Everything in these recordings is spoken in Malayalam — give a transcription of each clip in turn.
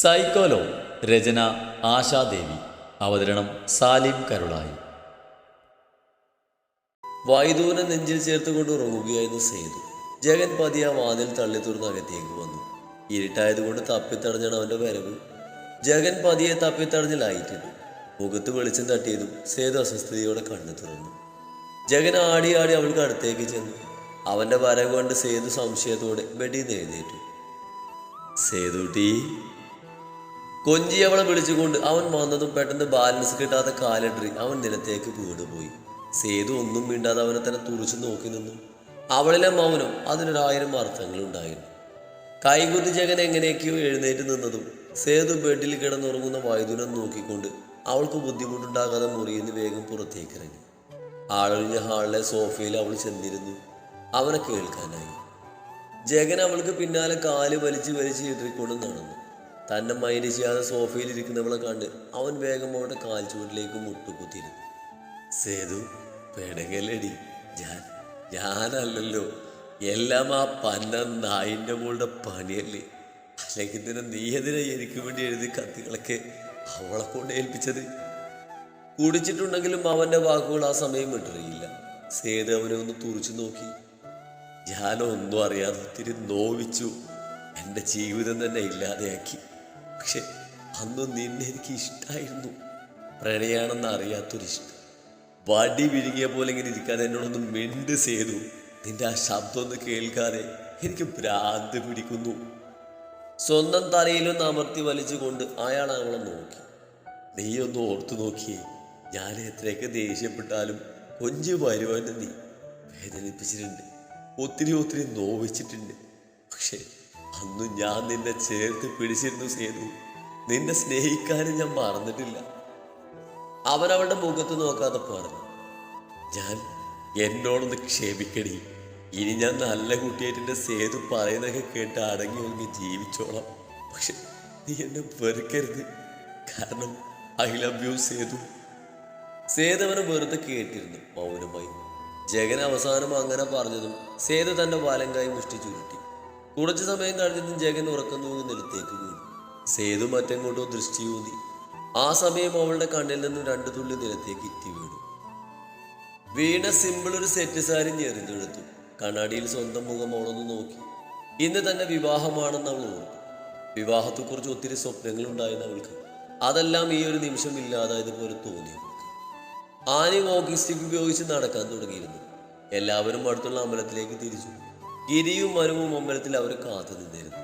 സൈക്കോലോ രചന ആശാദേവി. അവതരണം സാലിം കരുളായി. വൈദൂനെ നെഞ്ചിൽ ചേർത്തുകൊണ്ട് ഉറങ്ങുകയായിരുന്നു സേതു. ജഗൻ പതിയ വാതിൽ തള്ളി തുറന്ന് അകത്തേക്ക് വന്നു. ഇരുട്ടായതുകൊണ്ട് തപ്പിത്തടഞ്ഞാണ് അവന്റെ വരവ്. ജഗൻ പതിയെ തപ്പിത്തടഞ്ഞ് ലൈറ്റിട്ടു മുഖത്ത് വെളിച്ചം തട്ടിയതും സേതു അസ്വസ്ഥതയോടെ കണ്ണു തുറന്നു. ജഗൻ ആടി ആടി അവൾക്ക് അടുത്തേക്ക് ചെന്നു. അവന്റെ വരവ് കണ്ട് സേതു സംശയത്തോടെ ബെഡിൽ നിന്ന് എഴുന്നേറ്റു. സേതുട്ടി കൊഞ്ചി അവളെ വിളിച്ചുകൊണ്ട് അവൻ വന്നതും പെട്ടെന്ന് ബാലൻസ് കിട്ടാത്ത കാലിടറി അവൻ നിലത്തേക്ക് വീണുപോയി. സേതു ഒന്നും മിണ്ടാതെ അവനെ തന്നെ തുറച്ചു നോക്കി നിന്നു. അവളിലെ മൗനം അതിനൊരായിരം അർത്ഥങ്ങളുണ്ടായിരുന്നു. കൈകുത്തി ജഗൻ എങ്ങനെയൊക്കെയോ എഴുന്നേറ്റ് നിന്നതും സേതു ബെഡിൽ കിടന്നുറങ്ങുന്ന വൈദ്യുനം നോക്കിക്കൊണ്ട് അവൾക്ക് ബുദ്ധിമുട്ടുണ്ടാകാതെ മുറിയിൽ വേഗം പുറത്തേക്ക് ഇറങ്ങി ആളൊഴിഞ്ഞ ഹാളിലെ സോഫയിൽ അവൾ ചെന്നിരുന്നു. അവനെ കേൾക്കാനായി. ജഗൻ അവൾക്ക് പിന്നാലെ കാൽ വലിച്ച് വലിച്ച് ഇട്ടിക്കൊണ്ട് നടന്നു. തന്നെ മൈൻഡ് ചെയ്യാതെ സോഫയിൽ ഇരിക്കുന്നവളെ കണ്ട് അവൻ വേഗം അവളുടെ കാൽച്ചുവട്ടിലേക്ക് മുട്ടുകുത്തിയിരുന്നു സേതു പെടകലടി ഞാൻ ഞാനല്ലല്ലോ. എല്ലാം ആ പന്ന നായിന്റെ മോളുടെ പണിയല്ലേ? അല്ലെങ്കിൽ തന്നെ നീ എനിക്ക് വേണ്ടി എഴുതി കത്തുകളൊക്കെ അവളെ കൊണ്ട് ഏൽപ്പിച്ചത്? കുടിച്ചിട്ടുണ്ടെങ്കിലും അവന്റെ വാക്കുകൾ ആ സമയം വിട്ടറിയില്ല സേതു അവനെ ഒന്ന് തുറച്ചു നോക്കി. ഞാനൊന്നും അറിയാതെ ഒത്തിരി നോവിച്ചു. എന്റെ ജീവിതം തന്നെ ഇല്ലാതെയാക്കി. പക്ഷെ അന്ന് നിന്നെ എനിക്ക് ഇഷ്ടമായിരുന്നു പ്രണയാണെന്ന് അറിയാത്തൊരിഷ്ടം. വടി വിഴുങ്ങിയ പോലെ ഇങ്ങനെ ഇരിക്കാതെ എന്നോടൊന്ന് മെൻഡ് ചെയ്തു നിന്റെ ആ ശബ്ദം ഒന്ന് കേൾക്കാതെ എനിക്ക് ഭ്രാന്ത് പിടിക്കുന്നു. സ്വന്തം തലയിലൊന്ന് അമർത്തി വലിച്ചുകൊണ്ട് അയാൾ അവളെ നോക്കി. നീ ഒന്ന് ഓർത്തു നോക്കിയേ ഞാൻ എത്രയൊക്കെ ദേഷ്യപ്പെട്ടാലും കൊഞ്ച് വരുവാൻ നീ വേദനിപ്പിച്ചിട്ടുണ്ട്. ഒത്തിരി ഒത്തിരി നോവിച്ചിട്ടുണ്ട്. പക്ഷെ അന്ന് ഞാൻ നിന്നെ ചേർത്ത് പിടിച്ചിരുന്നു സേതു. നിന്നെ സ്നേഹിക്കാനും ഞാൻ മറന്നിട്ടില്ല. അവൻ അവളുടെ മുഖത്ത് നോക്കാതെ പറഞ്ഞു ഞാൻ എന്നോടൊന്ന് ക്ഷമിക്കടി ഇനി ഞാൻ നല്ല കുട്ടിയായിട്ട് എന്റെ സേതു പറയുന്നതൊക്കെ കേട്ട് അടങ്ങി ഒതുങ്ങി ജീവിച്ചോളാം. പക്ഷെ നീ എന്നെ വെറുക്കരുത്. കാരണം I love you Sethu. Sethu അവനെ വെറുതെ കേട്ടിരുന്നു മൗനമായി. ജഗൻ അവസാനം അങ്ങനെ പറഞ്ഞതും സേതു തന്റെ വലങ്കായി മുഷ്ടി ചുരുട്ടി. കുറച്ചു സമയം കഴിഞ്ഞതും ജഗൻ ഉറക്കം തൂങ്ങി നിലത്തേക്ക് വീണു. സേതു മറ്റെങ്ങോട്ടോ ദൃഷ്ടി ഊന്നി. ആ സമയം അവളുടെ കണ്ണിൽ നിന്നും രണ്ടു തുള്ളി നിലത്തേക്ക് ഇറ്റി വീണു. വീണ സിമ്പിൾ ഒരു സെറ്റ് സാരി ഞെറിഞ്ഞെടുത്തു കണ്ണാടിയിൽ സ്വന്തം മുഖം അവളൊന്ന് നോക്കി. ഇന്ന് തന്നെ വിവാഹമാണെന്ന് അവൾ ഓർത്തു. വിവാഹത്തെക്കുറിച്ച് ഒത്തിരി സ്വപ്നങ്ങൾ ഉണ്ടായിരുന്നു അവൾക്ക്. അതെല്ലാം ഈ ഒരു നിമിഷം ഇല്ലാതായതുപോലെ തോന്നി ആനി വോക്കിംഗ് സ്റ്റിക്ക് ഉപയോഗിച്ച് നടക്കാൻ തുടങ്ങിയിരുന്നു. എല്ലാവരും അടുത്തുള്ള അമ്പലത്തിലേക്ക് തിരിച്ചു ഗിരിയും മരവും അമ്പലത്തിൽ അവർ കാത്തു നിന്നിരുന്നു.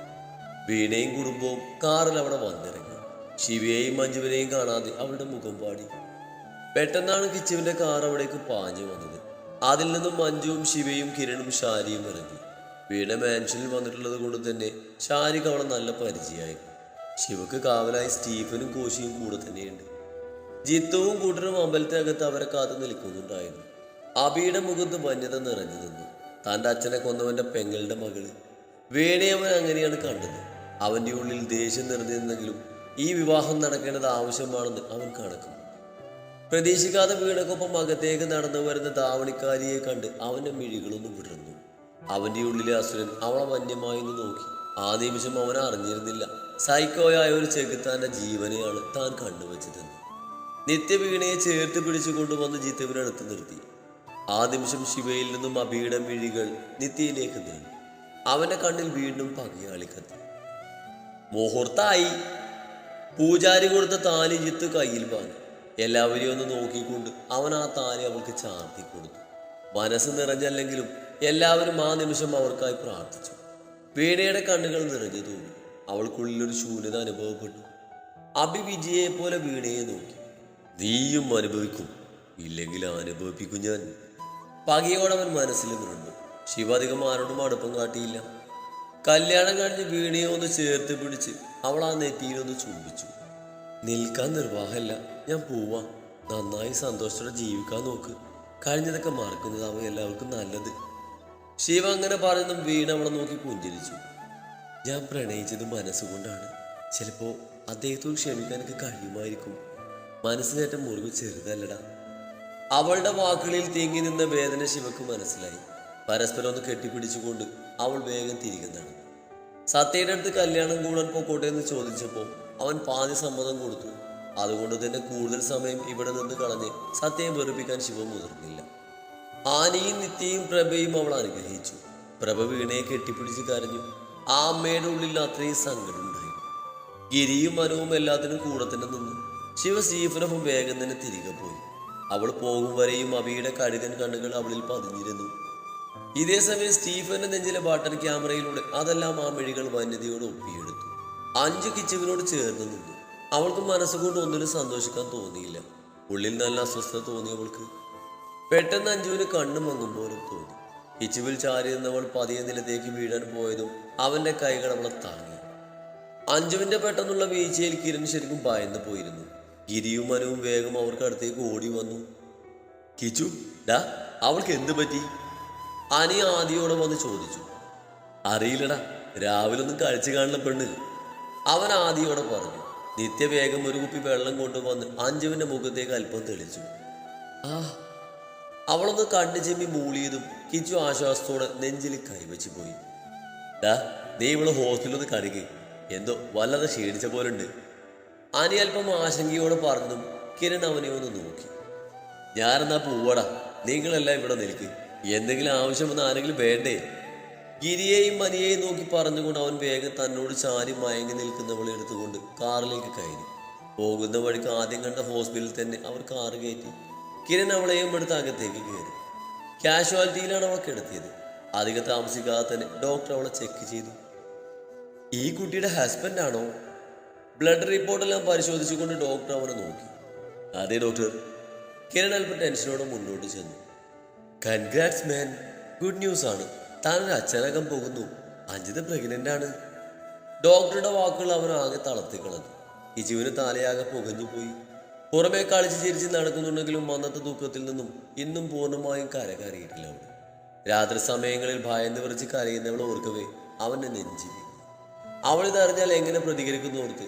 വീണയും കുടുംബവും കാറിൽ അവിടെ വന്നിറങ്ങി. ശിവയെയും മഞ്ജുവിനെയും കാണാതെ അവളുടെ മുഖം പാടി. പെട്ടെന്നാണ് കിച്ചുവിന്റെ കാർ അവിടേക്ക് പാഞ്ഞു വന്നത്. അതിൽ നിന്നും മഞ്ജുവും ശിവയും കിരണും ഷാരിയും ഇറങ്ങി. വീണ മാൻഷനിൽ വന്നിട്ടുള്ളത് കൊണ്ട് തന്നെ ഷാരിക്ക് അവളെ നല്ല പരിചയമായിരുന്നു. ശിവക്ക് കാവലായി സ്റ്റീഫനും കോശിയും കൂടെ തന്നെയുണ്ട്. ജിത്തുവും കൂട്ടരും അമ്പലത്തിനകത്ത് അവരെ കാത്തു നിൽക്കുന്നുണ്ടായിരുന്നു. അബിയുടെ മുഖത്ത് വന്യത നിറഞ്ഞു നിന്നു. തന്റെ അച്ഛനെ കൊന്നവന്റെ പെങ്ങളുടെ മകൾ. അവൻ അങ്ങനെയാണ് കണ്ടത്. അവന്റെ ഉള്ളിൽ ദേഷ്യം നിറഞ്ഞിരുന്നെങ്കിലും ഈ വിവാഹം നടക്കേണ്ടത് ആവശ്യമാണെന്ന് അവൻ കണക്കും. പ്രതീക്ഷിക്കാതെ വീണക്കൊപ്പം അകത്തേക്ക് നടന്നു വരുന്ന താവണിക്കാരിയെ കണ്ട് അവന്റെ മിഴികളൊന്നും വിടർന്നു. അവന്റെ ഉള്ളിലെ അസുരൻ അവളെ വന്യമായി നോക്കി. ആ നിമിഷം അവൻ അറിഞ്ഞിരുന്നില്ല. സൈക്കോയായ ഒരു ചെകുത്താന്റെ ജീവനെയാണ് താൻ കണ്ടുവച്ചതെന്ന്. നിത്യവീണയെ ചേർത്ത് പിടിച്ചു കൊണ്ടുവന്ന് നിർത്തി. ആ നിമിഷം ശിവയിൽ നിന്നും അഭിയുടെ മിഴികൾ നിത്യയിലേക്ക് നീങ്ങി. അവന്റെ കണ്ണിൽ വീണ്ടും പകയാളി കത്തി. മുഹൂർത്തായി. പൂജാരി കൊടുത്ത താലി ജിത്ത് കയ്യിൽ വാങ്ങി. എല്ലാവരെയും ഒന്ന് നോക്കിക്കൊണ്ട് അവൻ ആ താലി അവൾക്ക് ചാർത്തി കൊടുത്തു. മനസ്സ് നിറഞ്ഞല്ലെങ്കിലും എല്ലാവരും ആ നിമിഷം അവർക്കായി പ്രാർത്ഥിച്ചു. വീണയുടെ കണ്ണുകൾ നിറഞ്ഞു തോന്നി അവൾക്കുള്ളിലൊരു ശൂന്യത അനുഭവപ്പെട്ടു. അഭി വിജയെ പോലെ വീണയെ നോക്കി. നീയും അനുഭവിക്കും. ഇല്ലെങ്കിൽ അനുഭവിപ്പിക്കും ഞാൻ. പകയോടെ അവൻ മനസ്സിൽ നിന്നു ശിവ അധികം ആരോടും അടുപ്പം കാട്ടിയില്ല. കല്യാണം കഴിഞ്ഞ് വീണയെ ഒന്ന് ചേർത്ത് പിടിച്ച് അവൾ ആ നെറ്റിയിലൊന്ന് ചുംബിച്ചു. നിൽക്കാൻ നിർവാഹമല്ല ഞാൻ പോവാ. നന്നായി സന്തോഷത്തോടെ ജീവിക്കാൻ നോക്ക്. കഴിഞ്ഞതൊക്കെ മറക്കുന്നതാവും എല്ലാവർക്കും നല്ലത്. ശിവ അങ്ങനെ പറയുന്നതും വീണ അവളെ നോക്കി പുഞ്ചിരിച്ചു. ഞാൻ പ്രണയിച്ചത് മനസ്സുകൊണ്ടാണ്. ചിലപ്പോൾ അദ്ദേഹത്തോട് ക്ഷമിക്കാൻ എനിക്ക് കഴിയുമായിരിക്കും. മനസ്സിനേറ്റം മുറിവ് ചെറുതല്ലടാ. അവളുടെ വാക്കുകളിൽ തേങ്ങി നിന്ന വേദന ശിവക്ക് മനസ്സിലായി. പരസ്പരം ഒന്ന് കെട്ടിപ്പിടിച്ചുകൊണ്ട് അവൾ വേഗം തിരികെ നടന്നു. സത്യയുടെ അടുത്ത് കല്യാണം കൂടാൻ പോക്കോട്ടെ എന്ന് ചോദിച്ചപ്പോൾ അവൻ പാതി സമ്മതം കൊടുത്തു. അതുകൊണ്ട് തന്നെ കൂടുതൽ സമയം ഇവിടെ നിന്ന് കളഞ്ഞ് സത്യയെ വെറുപ്പിക്കാൻ ശിവ മുതിർന്നില്ല. ആനയും നിത്യയും പ്രഭയും അവൾ അനുഗ്രഹിച്ചു. പ്രഭ വീണയെ കെട്ടിപ്പിടിച്ച് കരഞ്ഞു. ആ അമ്മയുടെ ഉള്ളിൽ അത്രയും സങ്കടമുണ്ടായി ഗിരിയും മനവും എല്ലാത്തിനും കൂടെ തന്നെ നിന്നു ശിവ സീഫനൊപ്പം വേഗം തന്നെ തിരികെ പോയി. അവൾ പോകും വരെയും അബിയുടെ കഴുകൻ കണ്ണുകൾ അവളിൽ പതിഞ്ഞിരുന്നു. ഇതേ സമയം സ്റ്റീഫന്റെ നെഞ്ചിലെ ബാട്ടർ ക്യാമറയിലൂടെ അതെല്ലാം ആ മിഴികൾ വന്യതയോട് ഒപ്പിയെടുത്തു. അഞ്ച് കിച്ചുവിനോട് ചേർന്ന് നിന്നു. അവൾക്ക് മനസ്സുകൊണ്ട് ഒന്നിനും സന്തോഷിക്കാൻ തോന്നിയില്ല. ഉള്ളിൽ നല്ല അസ്വസ്ഥത തോന്നി അവൾക്ക്. പെട്ടെന്ന് അഞ്ജുവിന് കണ്ണു മങ്ങും തോന്നി. കിച്ചുവിൽ ചാരി നിന്നവൾ പതിയെ നിലത്തേക്ക് വീഴാൻ പോയതും അവന്റെ കൈകൾ അവളെ താങ്ങി. അഞ്ജുവിന്റെ പെട്ടെന്നുള്ള വീഴ്ചയിൽ കിരൺ ശരിക്കും ഭയന്നു പോയിരുന്നു. ഗിരിയും മനുവും വേഗം അവർക്ക് അടുത്തേക്ക് ഓടി വന്നു. കിച്ചു ഡാ അവൾക്ക് എന്ത് പറ്റി? അനി ആദിയോടെ വന്ന് ചോദിച്ചു. അറിയില്ലടാ രാവിലെ ഒന്നും കഴിച്ചു കാണുന്ന പെണ്ണ്. അവൻ ആദിയോടെ പറഞ്ഞു നിത്യവേഗം ഒരു കുപ്പി വെള്ളം കൊണ്ടുവന്ന് അഞ്ജുവിന്റെ മുഖത്തേക്ക് അല്പം തെളിച്ചു. ആ അവളൊന്ന് കണ്ണു ചെമ്മി മൂളിയതും കിച്ചു ആശ്വാസത്തോടെ നെഞ്ചിൽ കൈവച്ചു പോയി. ഡാ നീ ഇവൾ ഹോസ്റ്റലൊന്ന് കഴുകി. എന്തോ വല്ലാതെ ക്ഷീണിച്ച പോലുണ്ട്. അനി അല്പം ആശങ്കയോടെ പറഞ്ഞതും കിരൺ അവനെ ഒന്ന് നോക്കി. ഞാനെന്നാ പോവാടാ. നിങ്ങളെല്ലാം ഇവിടെ നിൽക്ക്. എന്തെങ്കിലും ആവശ്യം വന്ന ആരെങ്കിലും വേണ്ടേ? ഗിരിയെയും മനിയെയും നോക്കി പറഞ്ഞുകൊണ്ട് അവൻ വേഗം തന്നോട് ചാരി മയങ്ങി നിൽക്കുന്നവളെ എടുത്തുകൊണ്ട് കാറിലേക്ക് കയറി. പോകുന്ന വഴിക്ക് ആദ്യം കണ്ട ഹോസ്പിറ്റലിൽ തന്നെ അവർ കാറ് കയറ്റി. കിരൺ അവളെയും എടുത്ത് അകത്തേക്ക് കയറി. കാഷ്വാലിറ്റിയിലാണ് അവൾ കിടത്തിയത്. അധികം താമസിക്കാതെ തന്നെ ഡോക്ടർ അവളെ ചെക്ക് ചെയ്തു. ഈ കുട്ടിയുടെ ഹസ്ബൻഡ് ആണോ ബ്ലഡ് റിപ്പോർട്ടെല്ലാം പരിശോധിച്ചുകൊണ്ട് ഡോക്ടർ അവനെ നോക്കി. അതെ ഡോക്ടർ കിരൺ അല്പം ടെൻഷനോടെ മുന്നോട്ട് ചെന്നു. കൺഗ്രാറ്റ്സ് മാൻ ഗുഡ് ന്യൂസ് ആണ്. താനൊരു അച്ഛനകം പോകുന്നു. അഞ്ചിത് പ്രഗ്നന്റ് ആണ്. ഡോക്ടറുടെ വാക്കുകൾ അവൻ ആകെ തളർത്തിക്കളഞ്ഞു ഈ ഇജുവിന് തലയാകെ പുകഞ്ഞു പോയി. പുറമെ കളിച്ച് ചിരിച്ച് നടക്കുന്നുണ്ടെങ്കിലും അന്നത്തെ ദുഃഖത്തിൽ നിന്നും ഇന്നും പൂർണമായും കരകയറിയിട്ടില്ല അവൾ. രാത്രി സമയങ്ങളിൽ ഭയന്ന് വിറച്ച് കരയുന്നവൾ ഓർക്കവേ അവന്റെ നെഞ്ചി അവളിതറിഞ്ഞാൽ എങ്ങനെ പ്രതികരിക്കുന്നു ഓർത്ത്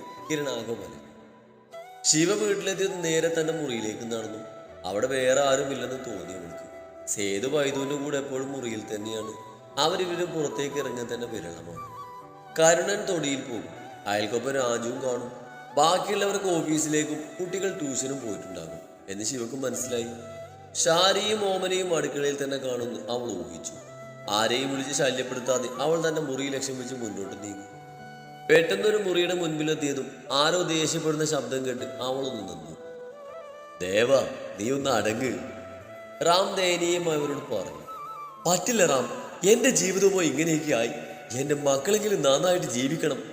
ആകെ ശിവ വീട്ടിലെത്തിയത് നേരെ തന്റെ മുറിയിലേക്ക് നടന്നു. അവിടെ വേറെ ആരുമില്ലെന്ന് തോന്നി അവൾക്ക്. സേതു വൈദുവിന്റെ കൂടെ എപ്പോഴും മുറിയിൽ തന്നെയാണ്. അവരിവരും പുറത്തേക്ക് ഇറങ്ങാൻ തന്നെ വിരളമാണ്. കരുണൻ തൊടിയിൽ പോകും. അയൽക്കൊപ്പം രാജുവും കാണും. ബാക്കിയുള്ളവർക്ക് ഓഫീസിലേക്കും കുട്ടികൾ ട്യൂഷനും പോയിട്ടുണ്ടാകും എന്ന് ശിവക്കും മനസ്സിലായി. ഷാരിയും ഓമനയും അടുക്കളയിൽ തന്നെ കാണുന്നു അവൾ ഊഹിച്ചു. ആരെയും വിളിച്ച് ശല്യപ്പെടുത്താതെ അവൾ തന്റെ മുറി ലക്ഷ്യം വെച്ച് മുന്നോട്ട് നീങ്ങി. പെട്ടെന്നൊരു മുറിയുടെ മുൻപിലെത്തിയതും ആരോ ദേഷ്യപ്പെടുന്ന ശബ്ദം കേട്ട് അവളൊന്ന് നിന്നു. ദേവ നീ ഒന്ന് അടങ്ങ്. റാം ദയനീയമായി അവരോട് പറഞ്ഞു പറ്റില്ല റാം എന്റെ ജീവിതമോ ഇങ്ങനെയൊക്കെ ആയി. എന്റെ മക്കളെങ്കിലും നന്നായിട്ട് ജീവിക്കണം.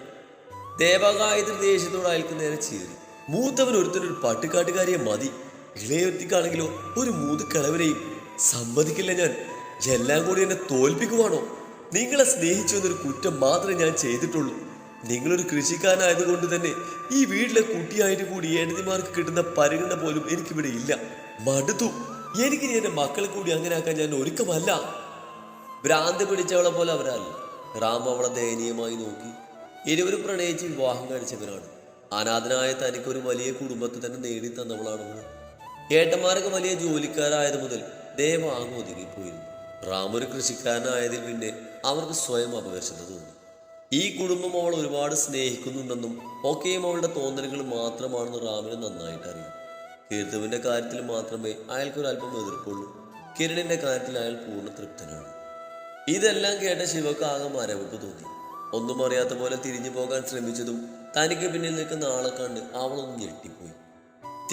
ദേവഗായത്രി ദേഷ്യത്തോട് അയാൾക്ക് നേരെ ചീറി മൂത്തവൻ ഒരുത്തനൊരു പട്ടുകാട്ടുകാരിയെ മതി. ഇളയൊരുത്തിക്കാണെങ്കിലോ ഒരു മൂതുക്കിളവരെയും സമ്മതിക്കില്ല ഞാൻ. എല്ലാം കൂടി എന്നെ തോൽപ്പിക്കുവാണോ? നിങ്ങളെ സ്നേഹിച്ചു എന്നൊരു കുറ്റം മാത്രമേ ഞാൻ ചെയ്തിട്ടുള്ളൂ. നിങ്ങളൊരു കൃഷിക്കാരനായതുകൊണ്ട് തന്നെ ഈ വീട്ടിലെ കുട്ടിയായിട്ട് കൂടി എഴുതിമാർക്ക് കിട്ടുന്ന പരിഗണന പോലും എനിക്കിവിടെ ഇല്ല. മടുത്തു. എനിക്കിനി എന്റെ മക്കളെ കൂടി അങ്ങനെ ആക്കാൻ ഞാൻ ഒരുക്കമല്ല. ഭ്രാന്ത് പിടിച്ചവളെ പോലെ അവരല്ല. റാം അവളെ ദയനീയമായി നോക്കി. ഇരുവരും പ്രണയിച്ച് വിവാഹം കഴിച്ചവരാണ്. അനാഥനായ തനിക്കൊരു വലിയ കുടുംബത്തെ തന്നെ നേടി തന്നവളാണ് ഏട്ടന്മാരൊക്കെ വലിയ ജോലിക്കാരായത് മുതൽ ദേവ ഒതുങ്ങിപ്പോയിരുന്നു. റാം ഒരു കൃഷിക്കാരനായതിൽ പിന്നെ അവർക്ക് സ്വയം അപകർഷത തോന്നി. ഈ കുടുംബം അവൾ ഒരുപാട് സ്നേഹിക്കുന്നുണ്ടെന്നും ഒക്കെയും അവളുടെ തോന്നലുകൾ മാത്രമാണെന്ന് റാമിന് നന്നായിട്ട് അറിയാം. കീർത്തുവിന്റെ കാര്യത്തിൽ മാത്രമേ അയാൾക്കൊരു അല്പം എതിർപ്പുള്ളൂ. കിരണിന്റെ കാര്യത്തിൽ അയാൾ പൂർണ തൃപ്തനാണ്. ഇതെല്ലാം കേട്ട ശിവക്ക് ആകെ മരവിപ്പ് തോന്നി. ഒന്നും അറിയാത്ത പോലെ തിരിഞ്ഞു പോകാൻ ശ്രമിച്ചതും തനിക്ക് പിന്നിൽ നിൽക്കുന്ന ആളെ കണ്ട് അവളൊന്ന് ഞെട്ടിപ്പോയി.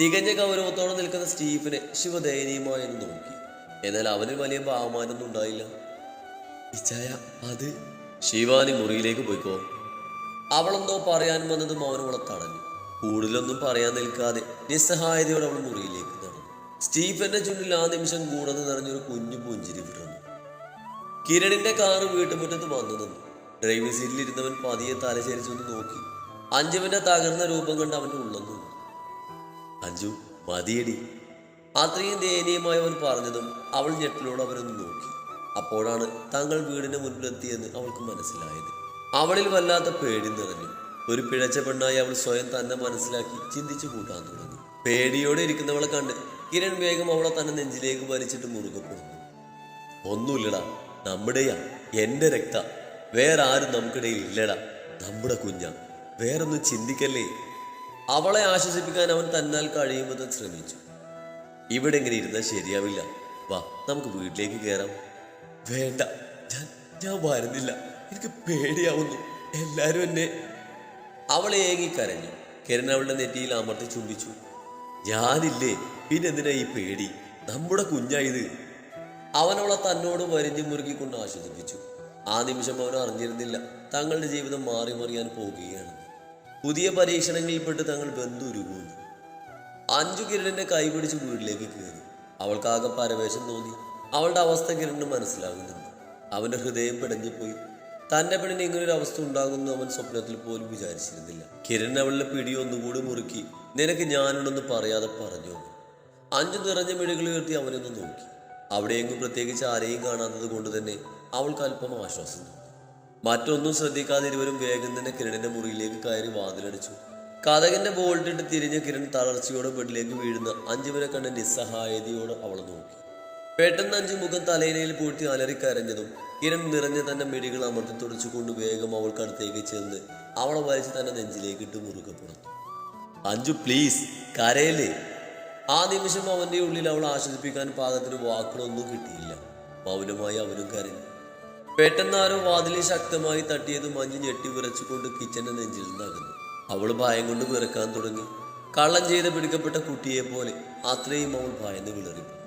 തികഞ്ഞ ഗൗരവത്തോടെ നിൽക്കുന്ന സ്റ്റീഫിനെ ശിവ ദയനീയമായെന്ന് നോക്കി. എന്നാൽ അവന് വലിയ ബഹുമാനമൊന്നും ഉണ്ടായില്ല. ഇച്ചായ അത് ശിവാനി മുറിയിലേക്ക് പോയിക്കോ. അവളെന്തോ പറയാൻ വന്നതും മൗനവളെ തടഞ്ഞു. കൂടുതലൊന്നും പറയാൻ നിൽക്കാതെ നിസ്സഹായതയോടെ അവൾ മുറിയിലേക്ക് നടന്നു. സ്റ്റീഫന്റെ ചുണ്ടിൽ ആ നിമിഷം കൂടെന്ന് നിറഞ്ഞൊരു കുഞ്ഞു പുഞ്ചിരി വിടർന്നു. കിരണിന്റെ കാറ് വീട്ടുമുറ്റത്ത് വന്നു നിന്നു. ഡ്രൈവിംഗ് സീറ്റിൽ ഇരുന്നവൻ പതിയെ തലചരിച്ചൊന്ന് നോക്കി. അഞ്ജുവിന്റെ തകർന്ന രൂപം കണ്ട് അവന്റെ ഉള്ളം അഞ്ജു മതിയടി. അത്രയും ദയനീയമായി അവൻ പറഞ്ഞതും അവൾ ഞെട്ടിലോട് അവനൊന്ന് നോക്കി. അപ്പോഴാണ് താങ്കൾ വീടിന് മുൻപിലെത്തിയെന്ന് അവൾക്ക് മനസ്സിലായത്. അവളിൽ വല്ലാത്ത പേടി നിറഞ്ഞു. ഒരു പിഴച്ച പെണ്ണായി അവൾ സ്വയം തന്നെ മനസ്സിലാക്കി ചിന്തിച്ചു കൂട്ടാൻ തുടങ്ങി. പേടിയോടെ ഇരിക്കുന്നവളെ കണ്ട് കിരൺ വേഗം അവളെ തന്നെ നെഞ്ചിലേക്ക് വലിച്ചിട്ട് മുറുകെ ഒന്നുമില്ലടാ നമ്മുടെയാ. എന്റെ രക്ത. വേറെ ആരും നമുക്കിടയിൽ ഇല്ലടാ. നമ്മുടെ കുഞ്ഞ. വേറൊന്നും ചിന്തിക്കല്ലേ? അവളെ ആശ്വസിപ്പിക്കാൻ അവൻ തന്നാൽ കഴിയുമെന്ന് ശ്രമിച്ചു. ഇവിടെ ഇങ്ങനെ ഇരുന്നാൽ ശരിയാവില്ല. വാ നമുക്ക് വീട്ടിലേക്ക് കയറാം വേണ്ട ഞാൻ ഞാൻ വരുന്നില്ല. എനിക്ക് പേടിയാവുന്നു. എല്ലാവരും എന്നെ അവളെ ഏകി കരഞ്ഞു കിരൺ അവളുടെ നെറ്റിയിൽ അമർത്തി ചുംബിച്ചു. ഞാനില്ലേ പിന്നെന്തിനാ ഈ പേടി? നമ്മുടെ കുഞ്ഞായത്. അവനവളെ തന്നോട് വരിഞ്ഞു മുറുകിക്കൊണ്ട് ആശ്വസിപ്പിച്ചു. ആ നിമിഷം അവൻ അറിഞ്ഞിരുന്നില്ല തങ്ങളുടെ ജീവിതം മാറി മറിയാൻ പോകുകയാണ്. പുതിയ പരീക്ഷണങ്ങളിൽപ്പെട്ട് തങ്ങൾ ബന്ധുരുകുന്നു അഞ്ചു കിരണിന്റെ കൈ പിടിച്ച് വീട്ടിലേക്ക് കയറി. അവൾക്കാകെ പരവേശം തോന്നി. അവളുടെ അവസ്ഥ കിരണിന് മനസ്സിലാകുന്നുണ്ട് അവന്റെ ഹൃദയം പിടഞ്ഞുപോയി. തന്റെ പെണ്ണിന് ഇങ്ങനെ ഒരു അവസ്ഥ ഉണ്ടാകുമെന്ന് അവൻ സ്വപ്നത്തിൽ പോലും വിചാരിച്ചിരുന്നില്ല. കിരൺ അവളുടെ പിടി ഒന്നുകൂടി മുറുക്കി നിനക്ക് ഞാനുണ്ടെന്ന് പറയാതെ പറഞ്ഞു അഞ്ചു നിറഞ്ഞ മിഴികൾ ഉയർത്തി അവനൊന്ന് നോക്കി. അവിടെയെങ്ങും പ്രത്യേകിച്ച് ആരെയും കാണാത്തത് കൊണ്ട് തന്നെ അവൾക്ക് അല്പം ആശ്വാസം തോന്നി. മറ്റൊന്നും ശ്രദ്ധിക്കാതെ ഇരുവരും വേഗം തന്നെ കിരണിന്റെ മുറിയിലേക്ക് കയറി വാതിലടിച്ചു. കഥകന്റെ ബോൾട്ടിട്ട് തിരിഞ്ഞ കിരൺ തളർച്ചയോടെ ബെഡിലേക്ക് വീഴുന്ന അഞ്ചുപേരെ കണ്ട നിസ്സഹായതയോടെ അവൾ നോക്കി. പെട്ടെന്ന് അഞ്ചു മുഖം തലയിലയിൽ പൂഴ്ത്തി അലറിക്കരഞ്ഞതും കിരൺ നിറഞ്ഞ തന്റെ മിടികൾ അമർത്തി തുടച്ചുകൊണ്ട് വേഗം അവൾക്കടുത്തേക്ക് ചെന്ന് അവളെ വലിച്ച് തന്റെ നെഞ്ചിലേക്ക് ഇട്ട് മുറുകെ പുറത്തു. അഞ്ചു പ്ലീസ് കരയല്ലേ? ആ നിമിഷം അവന്റെ ഉള്ളിൽ അവൾ ആശ്വസിപ്പിക്കാൻ പാകത്തിന് വാക്കുകളൊന്നും കിട്ടിയില്ല. മൗനമായി അവനും കരഞ്ഞു. പെട്ടെന്ന് ആരോ വാതിലിൽ ശക്തമായി തട്ടിയത് മഞ്ഞ് ഞെട്ടി വിറച്ചുകൊണ്ട് കിച്ചന്റെ നെഞ്ചിൽ നിന്നകുന്നു അവൾ ഭയം കൊണ്ട് വിറക്കാൻ തുടങ്ങി. കള്ളം ചെയ്ത് പിടിക്കപ്പെട്ട കുട്ടിയെ പോലെ അത്രയും അവൾ ഭയന്ന് വിളറി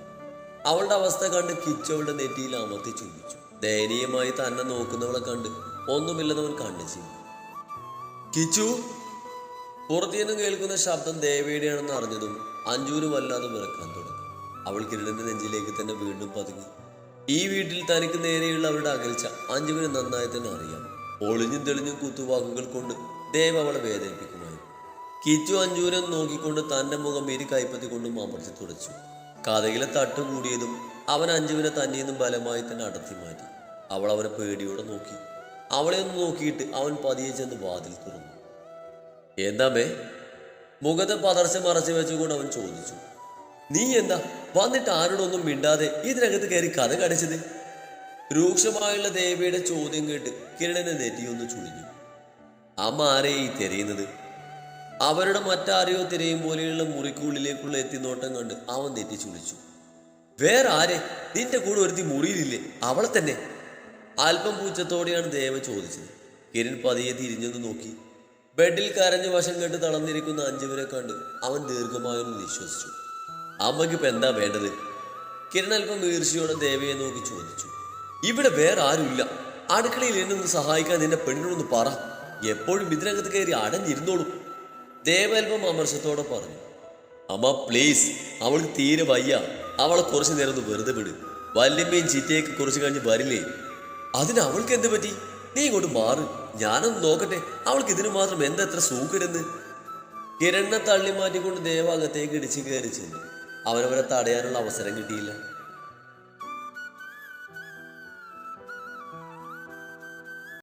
അവളുടെ അവസ്ഥ കണ്ട് കിച്ചു അവളുടെ നെറ്റിയിൽ അമർത്തി ചുംബിച്ചു. ദയനീയമായി തന്നെ നോക്കുന്നവളെ കണ്ട് ഒന്നുമില്ലെന്നവൻ കണ്ണു ചെയ്തു കിച്ചു പുറത്തുനിന്ന് കേൾക്കുന്ന ശബ്ദം ദേവയുടെയാണെന്ന് അറിഞ്ഞതും അഞ്ജുവിന് വല്ലാതെ വിറക്കാൻ തുടങ്ങി. അവൾ കിരണിന്റെ നെഞ്ചിലേക്ക് തന്നെ വീണ്ടും പതുങ്ങി. ഈ വീട്ടിൽ തനിക്ക് നേരെയുള്ള അവളുടെ അകൽച്ച അഞ്ജുവിന് നന്നായി തന്നെ അറിയാം. ഒളിഞ്ഞും തെളിഞ്ഞും കുത്തുവാക്കുകൾ കൊണ്ട് ദേവ അവളെ വേദനിപ്പിക്കുമായിരുന്നു. കിച്ചു അഞ്ജുവിനെ നോക്കിക്കൊണ്ട് തന്റെ മുഖം ഇരു കൈപ്പത്തിക്കൊണ്ടും അമർത്തി തുടച്ചു. കഥയിലെ തട്ട് കൂടിയതും അവൻ അഞ്ജുവിനെ തന്നെയെന്നും ബലമായി തന്നെ അടർത്തി മാറ്റി. അവൾ അവനെ പേടിയോടെ നോക്കി. അവളെ ഒന്ന് നോക്കിയിട്ട് അവൻ പതിയെ ചെന്ന് വാതിൽ തുറന്നു. എന്താമേ മുഖത്തെ പതർച്ച മറച്ചു വെച്ചുകൊണ്ട് അവൻ ചോദിച്ചു. നീ എന്താ? വന്നിട്ട് ആരോടൊന്നും മിണ്ടാതെ ഇതിനകത്ത് കയറി കഥ കടിച്ചത്? രൂക്ഷമായുള്ള ദേവിയുടെ ചോദ്യം കേട്ട് കിരണനെ നെറ്റിയൊന്ന് ചുളിഞ്ഞു. അമ്മ ആരെ ഈ തിരയുന്നത്? അവരുടെ മറ്റാരെയോ തിരയും പോലെയുള്ള മുറിക്കുള്ളിലേക്കുള്ള എത്തിനോട്ടം കണ്ട് അവൻ തെറ്റിച്ചു വിളിച്ചു വേറെ ആരെ? നിന്റെ കൂടെ ഒരുത്തി മുറിയിലില്ലേ? അവളെ തന്നെ. അല്പം പൂച്ചത്തോടെയാണ് ദേവ ചോദിച്ചത്. കിരൺ പതിയെ തിരിഞ്ഞൊന്ന് നോക്കി. ബെഡിൽ കരഞ്ഞ വശം കെട്ട് തളർന്നിരിക്കുന്ന അഞ്ചുപേരെ കണ്ട് അവൻ ദീർഘമായൊന്ന് നിശ്വസിച്ചു. അമ്മയ്ക്ക് ഇപ്പൊ എന്താ വേണ്ടത്? കിരൺ അല്പം വീർച്ചയോടെ ദേവയെ നോക്കി ചോദിച്ചു. ഇവിടെ വേറെ ആരുമില്ല. അടുക്കളയിൽ എന്നെ ഒന്ന് സഹായിക്കാൻ നിന്റെ പെണ്ണിനൊന്ന് പറ. എപ്പോഴും ഇതിനകത്ത് കയറി അടഞ്ഞിരുന്നോളും. ദേവ അല്പം അമർഷത്തോടെ പറഞ്ഞു അമ്മ പ്ലീസ് അവൾക്ക് തീരെ വയ്യ. അവളെ കുറച്ച് നേരം ഒന്ന് വെറുതെ വിട്. വല്യമ്മയും ചിറ്റയൊക്കെ കുറച്ച് കഴിഞ്ഞ് വരില്ലേ? അതിന് അവൾക്ക് എന്ത് പറ്റി? നീ ഇങ്ങോട്ട് മാറ്. ഞാനൊന്ന് നോക്കട്ടെ അവൾക്ക് ഇതിനു മാത്രം എന്താ എത്ര കിരണ്ണ തള്ളി മാറ്റിക്കൊണ്ട് ദേവ ഇടിച്ചു കയറി ചെന്നു. അവനവരെ തടയാനുള്ള അവസരം കിട്ടിയില്ല.